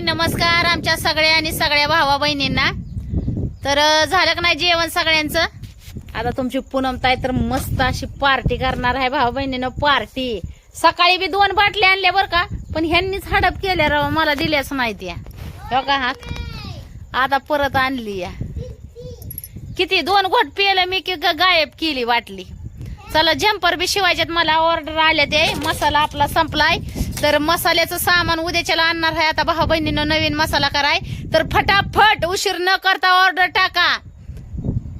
नमस्कार आमच्या सगळ्या आणि सगळ्या भावा बहिणींना. तर झालं का नाही जेवण सगळ्यांचं? आता तुमची पूनम ताई तर मस्त अशी पार्टी करणार आहे भावा बहिणीनं पार्टी. सकाळी बी दोन बाटल्या आणल्या बरं का पण ह्यांनीच हडप केल्या राव मला दिल्याच नाही त्या. हो का हा? आता परत आणली या. किती दोन घोट पियलं मी की गायब केली वाटली चला जम्पर बी शिवायच्यात मला ऑर्डर आल्या ते मसाला आपला संपलाय. तर मसाल्याचं सामान उद्याच्याला आणणार आहे. आता भाऊ बहिणीनं नवीन मसाला कराय. तर फटाफट उशीर न करता ऑर्डर टाका.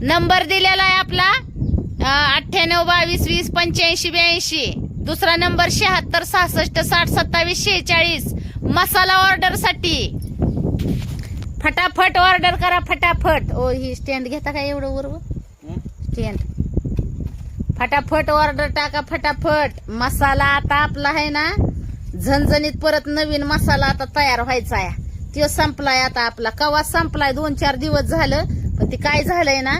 नंबर दिलेला आहे आपला अठ्ठ्याण्णव बावीस वीस पंच्याऐंशी ब्याऐंशी. दुसरा नंबर शहात्तर सहासष्ट साठ सत्तावीस शेहेचाळीस. मसाला ऑर्डरसाठी. फटाफट ऑर्डर करा फटाफट. ओ ही स्टँड घेता का एवढं बरोबर स्टँड फटाफट ऑर्डर टाका फटाफट. मसाला आता आपला आहे ना झणझणीत परत नवीन मसाला आता तयार व्हायचा आहे. तो संपलाय आता आपला. कवा संपलाय? दोन चार दिवस झालं. पण ते काय झालंय ना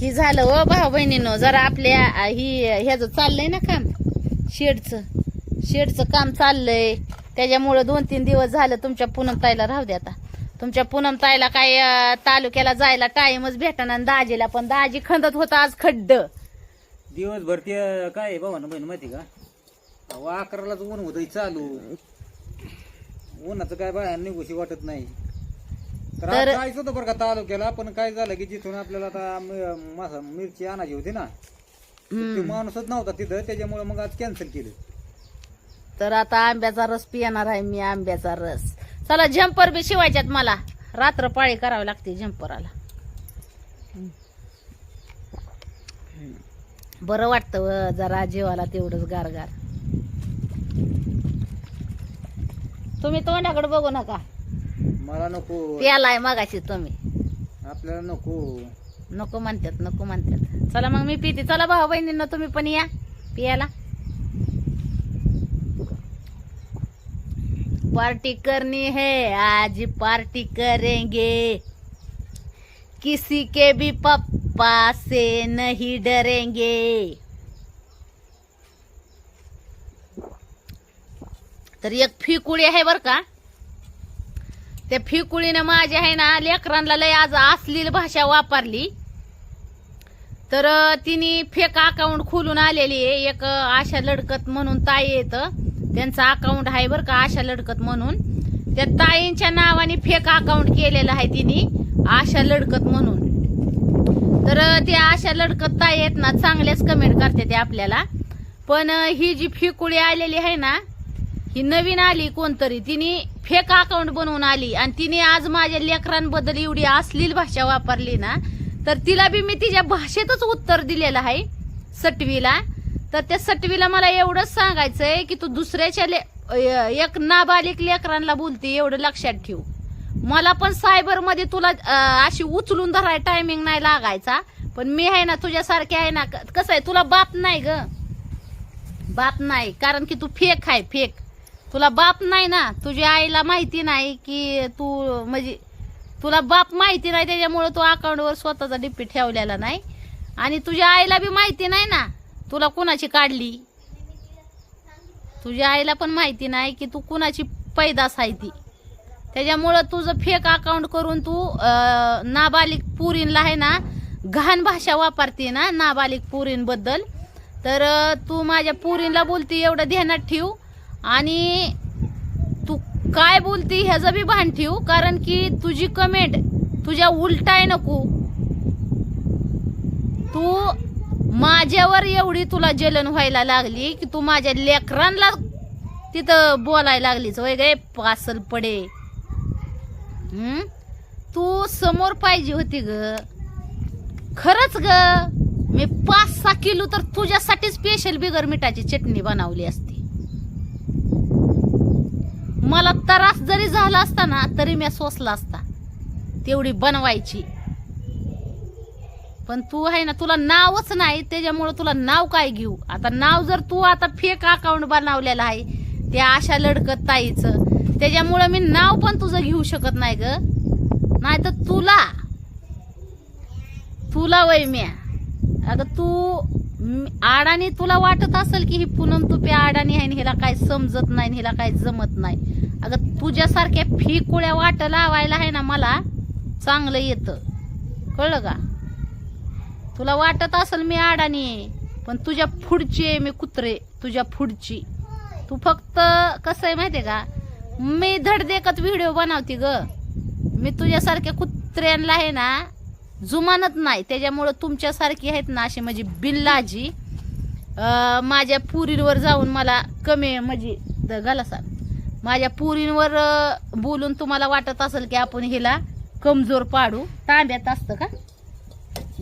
ही झालं ओ भाऊ बहिणीनं जरा आपल्या ही ह्याचं चाललंय ना काम. शेडचं. शेडचं काम चाललंय. त्याच्यामुळं दोन तीन दिवस झालं तुमच्या पूनम ताईला. राहू दे आता. तुमच्या पूनम ताईला काय तालुक्याला जायला टाइमच भेटना आणि दाजीला पण. दाजी खंदत होता आज खड्ड. दिवसभर ते काय बाबा ना बहीण माहिती का? अहो, अकरालाच ऊन होत चालू. उन्हाचं काय बाहेर निघूशी वाटत नाही. तर जायचं होतं बरं का तालुक्याला पण काय झालं की जिथून आपल्याला आता मि- मासा- मिरची आणायची होती ना ते माणूसच नव्हता तिथं त्याच्यामुळे मग आज कॅन्सल केलं. तर आता आंब्याचा रस पिणार आहे मी आंब्याचा रस. चला झंपर बी शिवायच्यात मला. रात्र पाळी करावी लागते झंपराला बरं वाटतं व जरा जीवाला तेवढंच गारगार. तुम्ही तोंडाकडे बघू नका. मला नको. प्यालाय मगाशी तुम्ही. आपल्याला नको. नको म्हणतात नको म्हणतात. चला मग मी पिते. चला भाऊ बहिणींना तुम्ही पण या पियाला. पार्टी करनी है आज पार्टी करेंगे. किसी के भी पप्पा से नहीं डरेंगे. तर एक फिकुळी आहे बर का? त्या फिकुळीनं माझ्या आहे ना लेकरांना लय आज असलेली भाषा वापरली. तर तिने फेक अकाउंट खोलून आलेली आहे. एक आशा लडकत म्हणून ताई येत त्यांचं अकाउंट आहे बरं का आशा लडकत म्हणून. त्या ताईंच्या नावाने फेक अकाउंट केलेलं आहे तिने आशा लडकत म्हणून. तर ते त्या आशा लडकत ताई आहेत ना चांगल्याच कमेंट करते ते आपल्याला. पण ही जी फिकुळी आलेली आहे ना ही नवीन आली कोणतरी तिने फेक अकाउंट बनवून आली आणि तिने आज माझ्या लेकरांबद्दल एवढी अश्लील भाषा वापरली ना तर तिला बी मी तिच्या भाषेतच उत्तर दिलेलं आहे सटवीला. तर त्या सटवीला मला एवढंच सांगायचंय की तू दुसऱ्याच्या ले एक नाबालिक लेकरांना बोलते एवढं लक्षात ठेव. मला पण सायबरमध्ये तुला अशी उचलून धराय टायमिंग नाही लागायचा पण मी आहे ना तुझ्यासारखे आहे ना क- कसं आहे तुला बाप नाही ग. बाप नाही कारण की तू फेक आहे फेक तुला बाप नाही ना तुझ्या आईला माहिती नाही की तू म्हणजे तुला बाप माहिती नाही त्याच्यामुळे तू अकाउंटवर स्वतःचा डिपी ठेवलेला नाही. आणि तुझ्या आईला बी माहिती नाही ना तुला कुणाची काढली? तुझ्या आईला पण माहिती नाही की तू कुणाची पैदास आहे ती. त्याच्यामुळं तुझं फेक अकाउंट करून तू नाबालिक पुरींला आहे ना घाण भाषा वापरते ना नाबालिक पुरींबद्दल. तर तू माझ्या पुरींला बोलती एवढं ध्यानात ठेव. आणि तू काय बोलती ह्याचं बी भान ठेव कारण की तुझी कमेंट तुझ्या उलटाय नको. तू माझ्यावर एवढी तुला जलन व्हायला लागली की तू माझ्या लेकरांना तिथं बोलायला लागलीच वगैरे पासल पडे. तू समोर पाहिजे होती ग. खरंच ग. मी पाच सहा किलो तर तुझ्यासाठी स्पेशल बिगर मिठाची चटणी बनवली असती. मला त्रास जरी झाला असता ना तरी मी सोसला असता. तेवढी बनवायची. पण तू आहे ना तुला नावच नाही त्याच्यामुळे तुला नाव काय घेऊ? आता नाव जर तू आता फेक अकाउंट बनवलेलं आहे त्या आशा लडकत ताईचं त्याच्यामुळं मी नाव पण तुझं घेऊ शकत नाही ग. नाही तर तुला तुला वय म्या. अगं तू मी- अडाणी तुला वाटत असेल की ही पूनम तुपे अडाणी आहे आणि हिला काय समजत नाही आणि हिला काय जमत नाही. अगं तुझ्यासारख्या फिकुळ्या वाट लावायला आहे ना मला चांगलं येतं. कळलं का? तुला वाटत असेल मी अडाणी आहे पण तुझ्या पुढची आहे मी कुत्रे तुझ्या पुढची. तू फक्त कसं आहे माहितीये का? मी धडदेखत व्हिडिओ बनवते ग. मी तुझ्यासारख्या कुत्र्यांना आहे ना जुमानत नाही. त्याच्यामुळं तुमच्यासारखी आहेत ना अशी म्हणजे बिल्लाजी. माझ्या पुरींवर जाऊन मला कमी म्हणजे द- गलासा माझ्या पुरींवर बोलून तुम्हाला वाटत असेल की आपण हिला कमजोर पाडू. तांब्यात असतं का?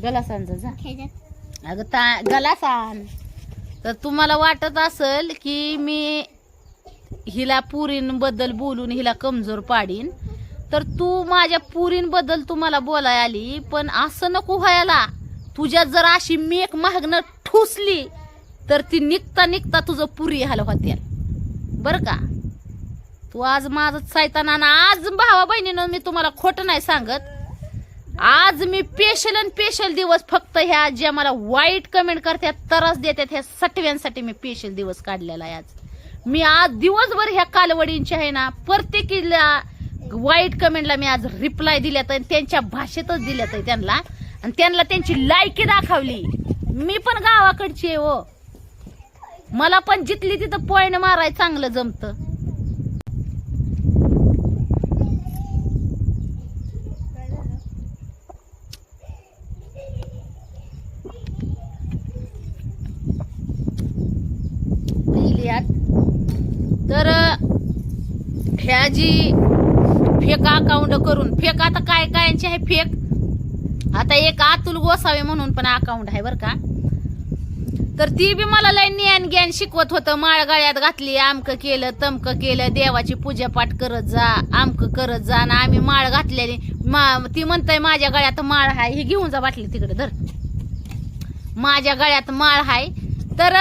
गलासांचं जा अगं ता गलासान तर तुम्हाला वाटत असेल की मी हिला पुरींबद्दल बोलून हिला कमजोर पाडीन. तर तू माझ्या पुरींबद्दल तुम्हाला बोलाय आली पण असं नको व्हायला. तुझ्या जर अशी मेक मागणं ठुसली तर ती निघता निघता तुझं पुरी हाल होत्या. बरं का? तू आज माझं सायताना आणि आज भावा बहिणीनं मी तुम्हाला खोटं नाही सांगत. आज मी पेशल आणि पेशल दिवस फक्त ह्या ज्या मला वाईट कमेंट करतात तरच देतात ह्या सटव्यांसाठी मी पेशल दिवस काढलेला आहे आज. मी आज दिवसभर ह्या कालवडींच्या आहे ना प्रत्येकीला वाईट कमेंटला मी आज रिप्लाय दिल्यात आणि त्यांच्या भाषेतच दिल्यात आहे त्यांना. आणि त्यांना त्यांची लायकी दाखवली. मी पण गावाकडची आहे हो. मला पण जिथली तिथं पॉईंट माराय चांगलं जमतं. तर ह्या जी फेक अकाउंट करून. फेक आता काय कायांची आहे फेक? आता एक अतुल गोसावे म्हणून पण अकाउंट आहे बरं का. तर ती बी मला लय ज्ञान ज्ञान शिकवत होतं. माळगाळ्यात घातली आमक केलं तमक केलं देवाची पूजापाठ करत जा आमक करत जा आणि आम्ही माळ घातलेली. मा- ती म्हणताय माझ्या गळ्यात माळ हाय ही घेऊन जा बाटली तिकडे धर. माझ्या गळ्यात माळ हाय तर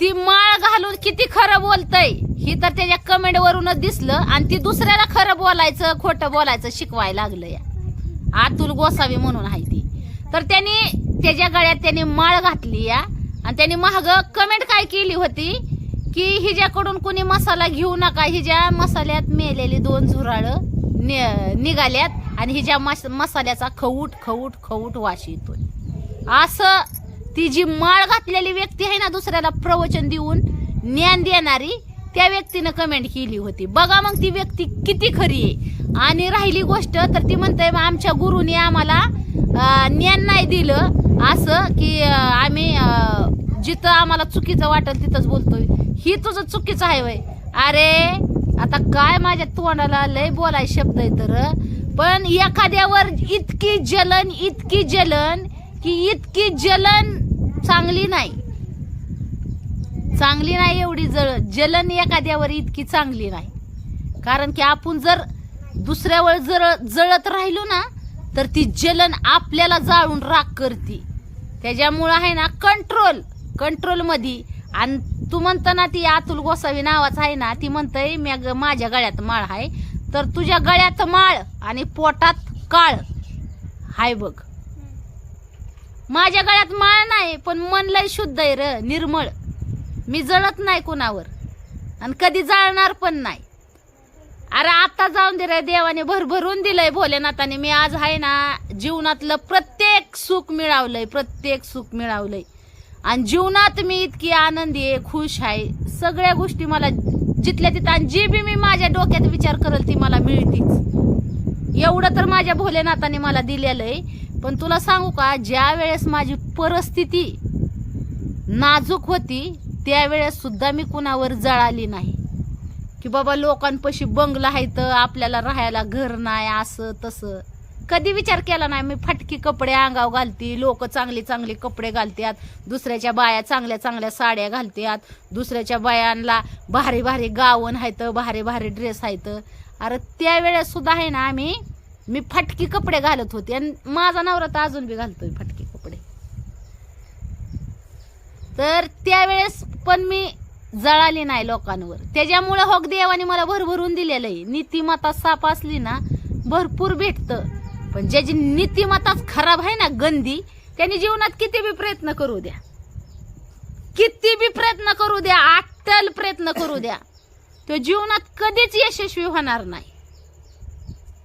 ती माळ घालून किती खरं बोलतय. ही तर त्याच्या कमेंट वरूनच दिसलं आणि ती दुसऱ्याला खरं बोलायचं खोटं बोलायचं शिकवायला लागलं या. आतुल गोसावी म्हणून आहे ती. तर त्यांनी त्याच्या गळ्यात त्यांनी माळ घातली या. आणि त्यांनी महाग कमेंट काय केली होती? की हिच्याकडून कोणी मसाला घेऊ नका. हिच्या मसाल्यात मेलेली दोन झुराळ निघाल्यात आणि हिच्या मस- मसाल्याचा खऊट खऊट खऊट वाश येतोय. असं ती जी माळ घातलेली व्यक्ती आहे ना दुसऱ्याला प्रवचन देऊन ज्ञान देणारी त्या व्यक्तीनं कमेंट केली होती. बघा मग ती व्यक्ती किती खरी आहे. आणि राहिली गोष्ट तर ती म्हणते आमच्या गुरुने आम्हाला ज्ञान नाही दिलं. असं की आम्ही जिथं आम्हाला चुकीचं वाटेल तिथंच बोलतोय. ही तुझं चुकीचं आहे वय अरे आता काय माझ्या तोंडाला लय बोलाय शब्द आहे तर. पण एखाद्यावर इतकी जलन इतकी जलन की इतकी जलन चांगली नाही. चांगली नाही एवढी जळ जलन एखाद्यावर इतकी चांगली नाही. कारण की आपण जर दुसऱ्यावर जर जळत राहिलो ना तर ती जलन आपल्याला जाळून राख करते. त्याच्यामुळं आहे ना कंट्रोल कंट्रोलमध्ये आणि तू म्हणता ना ती अतुल गोसावी नावाचं आहे ना ती म्हणतय मी माझ्या गळ्यात माळ आहे. तर तुझ्या गळ्यात माळ आणि पोटात काळ. हाय बघ. माझ्या गळ्यात माळ नाही पण मन लय शुद्ध आहे र निर्मळ. मी जळत नाही कोणावर. आणि कधी जाळणार पण नाही. अरे आता जाऊन दे रे देवाने भरभरून दिलंय भोलेनाथाने. मी आज आहे ना जीवनातलं प्रत्येक सुख मिळवलंय प्रत्येक सुख मिळवलंय. आणि जीवनात मी इतकी आनंदी आहे खुश आहे. सगळ्या गोष्टी मला जिथल्या तिथं आणि जी बी मी माझ्या डोक्यात विचार करेल ती मला मिळतीच. एवढं तर माझ्या भोलेनाथाने मला दिलेलं आहे. पण तुला सांगू का ज्या वेळेस माझी परिस्थिती नाजूक होती त्यावेळेस सुद्धा मी कुणावर जळाली नाही. की बाबा लोकांपाशी बंगला आहे तर आपल्याला राहायला घर नाही असं तसं. कधी विचार केला नाही मी फटकी कपडे अंगाव घालते लोक चांगले चांगले कपडे घालतात दुसऱ्याच्या बाया चांगल्या चांगल्या साड्या घालतात दुसऱ्याच्या बायांना भारी भारी गावन आहेत भारी भारी ड्रेस आहेत अरे त्यावेळेस सुद्धा आहे ना आम्ही मी फटकी कपडे घालत होते. आणि माझा नवरा तर अजून बी घालतोय फटकी. तर त्यावेळेस पण मी जळाली नाही लोकांवर. त्याच्यामुळे होक देवाने मला भरभरून दिलेलं आहे नीतिमत्ता साप असली ना भरपूर भेटतं. पण ज्याची नीतिमत्ताच खराब आहे ना गंदी त्यांनी जीवनात किती बी प्रयत्न करू द्या. किती बी प्रयत्न करू द्या अट्टल प्रयत्न करू द्या. तो जीवनात कधीच यशस्वी होणार नाही.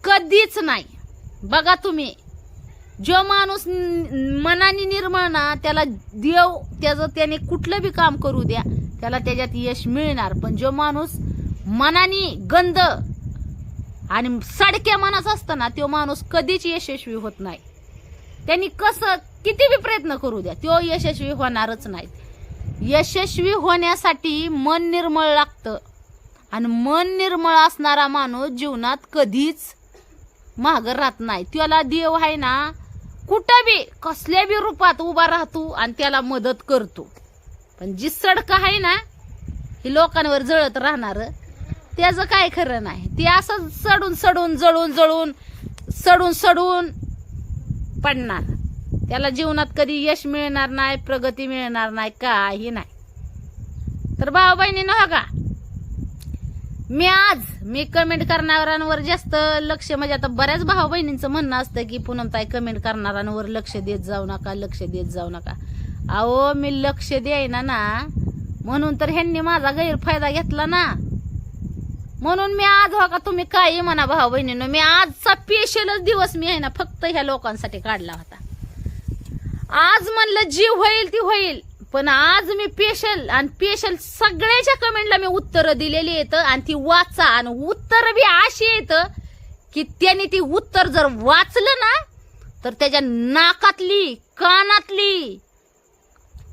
कधीच नाही. बघा तुम्ही जो माणूस मनाने निर्मळ ना त्याला देव त्याचं त्याने कुठलं बी काम करू द्या त्याला त्याच्यात यश मिळणार. पण जो माणूस मनाने गंध आणि सडक्या मनाचा असतं ना तो माणूस कधीच यशस्वी होत नाही. त्यांनी कसं किती बी प्रयत्न करू द्या तो यशस्वी होणारच नाही. यशस्वी होण्यासाठी मन निर्मळ लागतं. आणि मन निर्मळ असणारा माणूस जीवनात कधीच महाग राहत नाही. त्याला देव आहे ना कुठं बी कसल्या बी रूपात उभा राहतो आणि त्याला मदत करतो पण जी सडक आहे ना ही लोकांवर जळत राहणार त्याचं काय खरं नाही. ते असं सडून सडून जळून जळून सडून सडून पडणार. त्याला जीवनात कधी यश मिळणार नाही प्रगती मिळणार नाही काही नाही. तर भाऊ बहिणी हो का? मी आज मी कमेंट करणाऱ्यांवर जास्त लक्ष म्हणजे आता बऱ्याच भाऊ बहिणींचं म्हणणं असतं की ताई कमेंट करणाऱ्यांवर लक्ष देत जाऊ नका लक्ष देत जाऊ नका. अहो मी लक्ष द्यायना ना म्हणून तर ह्यांनी माझा गैरफायदा घेतला ना. म्हणून मी आज हो का तुम्ही काही म्हणा भाऊ बहिणीनं मी आजचा स्पेशलच दिवस मी आहे ना फक्त ह्या लोकांसाठी काढला होता. आज म्हणलं जी होईल ती होईल. पण आज मी पेशल आणि पेशल सगळ्याच्या कमेंटला मी उत्तरं दिलेली आहेत आणि ती वाचा आणि उत्तर बी अशी येत की त्याने ती उत्तर जर वाचलं ना तर त्याच्या नाकातली कानातली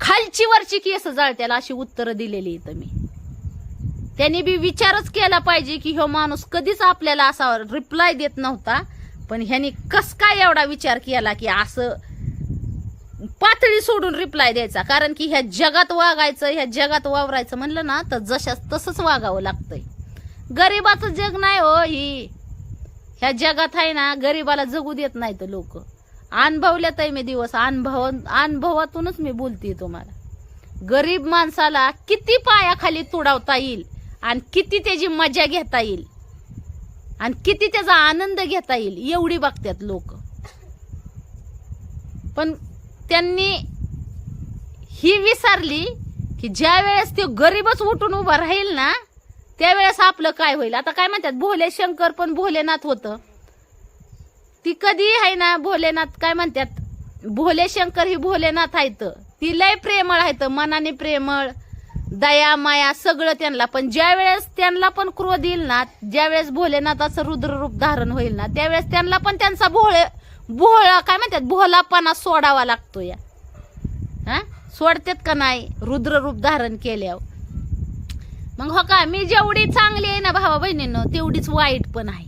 खालची वरची केस जळत्याला अशी उत्तरं दिलेली आहेत मी. त्यांनी बी विचारच केला पाहिजे की ह्यो माणूस कधीच आपल्याला असा रिप्लाय देत नव्हता पण ह्याने कस काय एवढा विचार केला की असं पातळी सोडून रिप्लाय द्यायचा. कारण की ह्या जगात वागायचं ह्या जगात वावरायचं म्हणलं ना तर जशाच तसंच वागावं लागतंय. गरीबाचं जग नाही हो ही. ह्या जगात आहे ना गरीबाला जगू देत नाहीत लोक. अनुभवल्यात आहे मी दिवस. अनुभव अनुभवातूनच मी बोलते तुम्हाला. गरीब माणसाला किती पायाखाली तुडवता येईल आणि किती त्याची मजा घेता येईल आणि किती त्याचा आनंद घेता येईल एवढी बघतात लोक. पण त्यांनी ही विसरली की ज्या वेळेस ते गरीबच उठून उभा राहील ना त्यावेळेस आपलं काय होईल? आता काय म्हणतात भोले शंकर पण भोलेनाथ होतं. ती कधी आहे ना भोलेनाथ काय म्हणतात भोले शंकर ही भोलेनाथ आहेत. ती लय प्रेमळ आहेत मनाने प्रेमळ दया माया सगळं त्यांना. पण ज्या वेळेस त्यांना पण क्रोध येईल ना ज्या वेळेस भोलेनाथाचं रुद्ररूप धारण होईल ना त्यावेळेस त्यांना पण त्यांचा भोळे भोळा काय म्हणतात भोलापणा सोडावा लागतो या. हा? सोडतात का नाही? रुद्ररूप धारण केल्यावर. मग हो का मी जेवढी चांगली आहे ना भावा बहिणीनं तेवढीच वाईट पण आहे.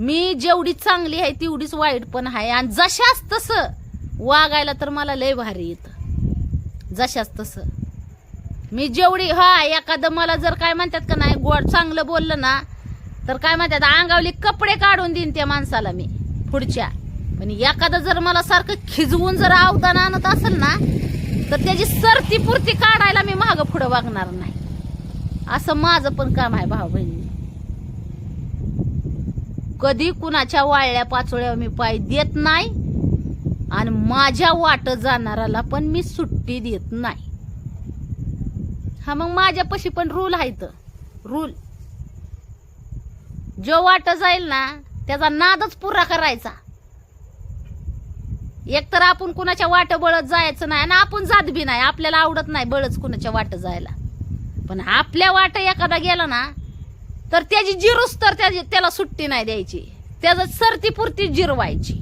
मी जेवढी चांगली आहे तेवढीच वाईट पण आहे. आणि जशाच तसं वागायला तर मला लय भारी येतं. जशाच तसं. मी जेवढी हा एखादं मला जर काय म्हणतात का नाही गोड चांगलं बोललं ना तर काय म्हणतात अंगावली कपडे काढून देईन त्या माणसाला मी. पुढच्या. पण एखादं जर मला सारखं खिजवून जर अवदान आणत असेल ना तर त्याची सरती पुरती काढायला मी मागं पुढं वागणार नाही. असं माझं पण काम आहे भाऊ बहिणी. कधी कुणाच्या वाळल्या पाचोळ्या मी पाय देत नाही आणि माझ्या वाट जाणाराला पण मी सुट्टी देत नाही. हा मग माझ्यापाशी पण रूल आहे तर रूल जो वाट जाईल ना त्याचा नादच पुरा करायचा. एक तर आपण कुणाच्या वाट बळत जायचं नाही आणि आपण जात बी नाही. आपल्याला आवडत नाही बळच कुणाच्या वाट जायला. पण आपल्या वाट एखादा गेला ना तर त्याची जिरूस तर त्याची त्याला सुट्टी नाही द्यायची. त्याचं सरतीपुरती जिरवायची.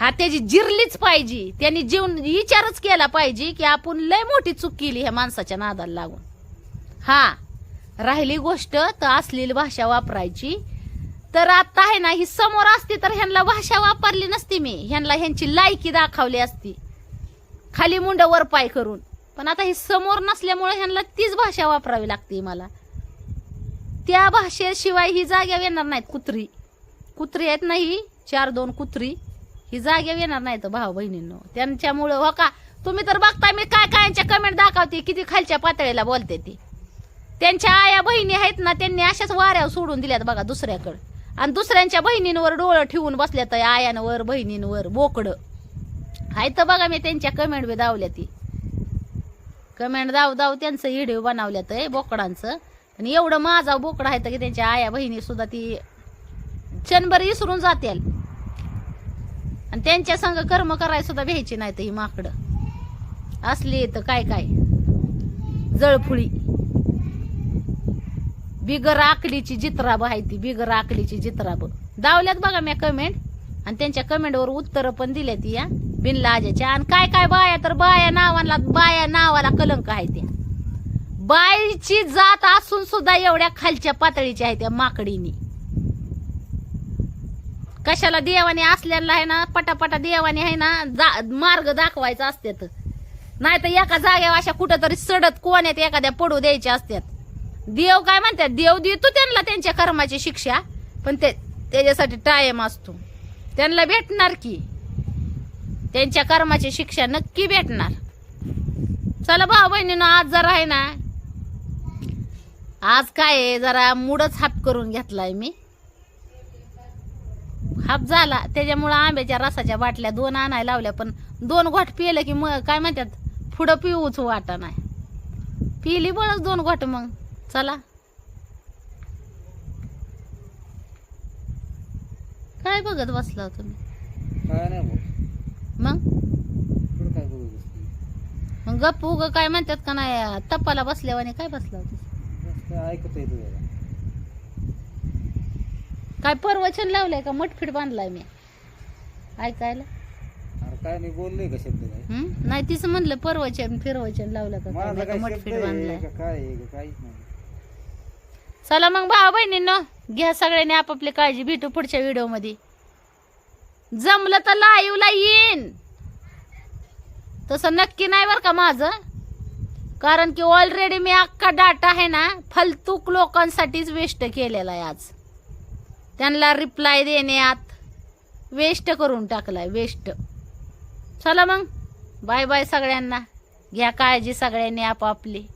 हा त्याची जिरलीच पाहिजे. त्यांनी जीवन विचारच केला पाहिजे की आपण लय मोठी चूक केली ह्या माणसाच्या नादाला लागून. हा राहिली गोष्ट तर असलेली भाषा वापरायची. तर आता आहे ना ही समोर असती तर ह्यांना भाषा वापरली नसती मी. ह्यांना ह्यांची लायकी दाखवली असती. खाली मुंड वर पाय करून. पण आता ही समोर नसल्यामुळे ह्यांना तीच भाषा वापरावी लागते मला. त्या भाषेशिवाय ही जाग्यावर येणार नाहीत कुत्री. कुत्री आहेत नाही चार दोन कुत्री. ही जाग्यावर येणार नाहीत भाऊ बहिणींनो. त्यांच्यामुळं हो का? तुम्ही तर बघताय मी काय कायांच्या कमेंट दाखवते किती खालच्या पातळीला बोलते ती. त्यांच्या आया बहिणी आहेत ना त्यांनी अशाच वाऱ्यावर सोडून दिल्यात बघा दुसऱ्याकडं. आणि दुसऱ्यांच्या बहिणींवर डोळं ठेवून बसल्या तर आयांवर बहिणींवर बोकडं. आहे तर बघा मी त्यांच्या कमेंट बी दावल्या ती कमेंट दाव दाव त्यांचं व्हिडिओ बनवल्यात आहे बोकडांचं. आणि एवढं माझा बोकड आहे तर की त्यांच्या आया बहिणी सुद्धा ती क्षणभर विसरून जातील आणि त्यांच्या संग कर्म करायला सुद्धा भ्यायची नाही तर ही माकडं. असली तर काय काय? जळफुळी बिगर आकलीची जित्राब आहे ती बिगर आकलीची जित्राब. दावल्यात बघा म्या कमेंट आणि त्यांच्या कमेंटवर उत्तर पण दिल्या ती या बिनलाजाच्या आणि काय काय बाया तर बाया नावाला बाया नावाला कलंक आहे त्या. बाईची जात असून सुद्धा एवढ्या खालच्या पातळीच्या आहे त्या माकडीनी. कशाला देवाने असल्याला आहे ना पटापटा देवाने आहे ना जा- मार्ग दाखवायचा असतात नाही तर एका जागेवर अशा कुठं तरी सडत कोण्यात एखाद्या पडू द्यायच्या असतात देव काय म्हणतात? देव देतो त्यांना त्यांच्या कर्माची शिक्षा पण ते त्याच्यासाठी टाइम असतो. त्यांना भेटणार की? त्यांच्या कर्माची शिक्षा नक्की भेटणार. चला भाऊ बहिणीनं आज जरा आहे ना आज काय आहे? जरा मूडच हाप करून घेतलाय मी. हाप झाला. त्याच्यामुळं आंब्याच्या रसाच्या बाटल्या दोन आणायला लावल्या पण दोन घोट पिलं की मग काय म्हणतात? पुढं पिऊच वाटा नाही. पिली बळच दोन घोट मग. चला. काय बघत बसला तुम्ही? काय नाही मग? काय बघू? मग गप्प उग काय म्हणतात का नाही टप्पाला बसल्यावाने काय बसला होता? काय ऐकत परवचन लावलंय का? मठफीट बांधलाय मी. ऐकायला? काय मी बोललोय का शब्द? नाही तिचं म्हणलं परवचन फिरवचन लावलं का नाही आहे बांधलाय? काय काहीच नाही. चला मग भावा बहिणींनो घ्या सगळ्यांनी आपापली काळजी भेटू पुढच्या व्हिडिओमध्ये जमलं तर लाईव्हला येईन. तसं नक्की नाही बरं का माझं. कारण की ऑलरेडी मी अख्खा डाटा आहे ना फलतूक लोकांसाठीच वेस्ट केलेला आहे आज. त्यांना रिप्लाय देण्यात वेस्ट करून टाकलाय वेस्ट चला मग. बाय बाय सगळ्यांना. घ्या काळजी सगळ्यांनी आपापली.